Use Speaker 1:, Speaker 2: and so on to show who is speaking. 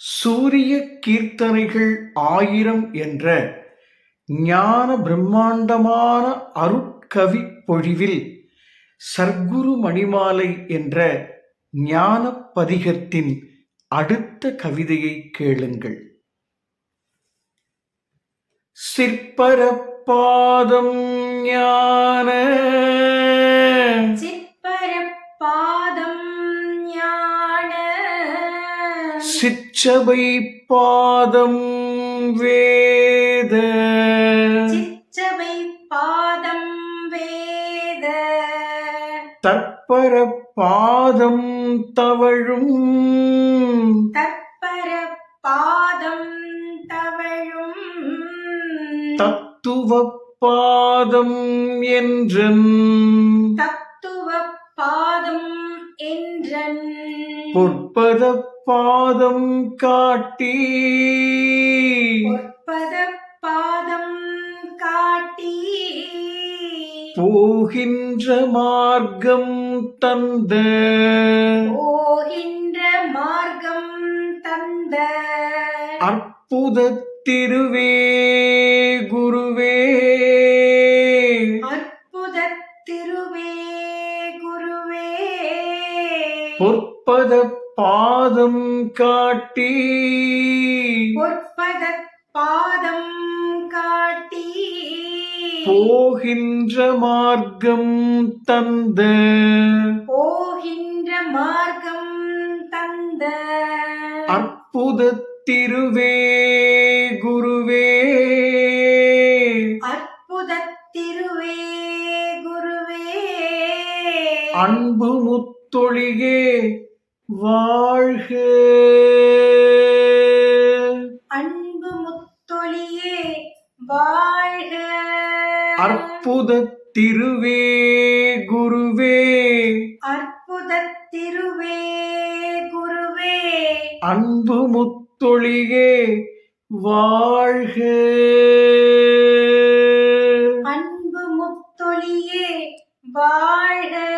Speaker 1: சூரிய கீர்த்தனைகள் ஆயிரம் என்ற ஞான பிரம்மாண்டமான அருட்கவி பொழிவில் சர்க்குரு மணிமாலை என்ற ஞான பதிகத்தின் அடுத்த கவிதையை கேளுங்கள்.
Speaker 2: சிற்பரப்பாதம் ஞான
Speaker 1: சிற்றபை பாதம் வேத.
Speaker 2: சிற்றவை பாதம் வேத.
Speaker 1: தற்பர பாதம் தவழும்.
Speaker 2: தற்பர பாதம் தவழும்.
Speaker 1: தத்துவ பாதம் என்றன்.
Speaker 2: தத்துவ பாதம் என்றன்.
Speaker 1: பொற்பத பாதம் காட்டி.
Speaker 2: பொற்பத பாதம் காட்டி.
Speaker 1: போகின்ற மார்க்கம் தந்த.
Speaker 2: போகின்ற மார்க்கம் தந்த.
Speaker 1: அற்புத திருவே குருவே.
Speaker 2: அற்புத திருவே குருவே.
Speaker 1: பொற்பத பாதம் காட்டி.
Speaker 2: பொற்பத பாதம் காட்டி.
Speaker 1: போகின்ற மார்க்கம் தந்த.
Speaker 2: போகின்ற மார்க்கம் தந்த.
Speaker 1: அற்புத திருவே குருவே.
Speaker 2: அற்புத திருவே குருவே.
Speaker 1: அன்பு முத்தொழியே வாழ்க.
Speaker 2: அன்பு முத்தொழியே வாழ்க.
Speaker 1: அற்புத திருவே குருவே.
Speaker 2: அற்புத திருவே குருவே.
Speaker 1: அன்பு முத்தொழியே வாழ்க.
Speaker 2: அன்பு முத்தொழியே வாழ்க.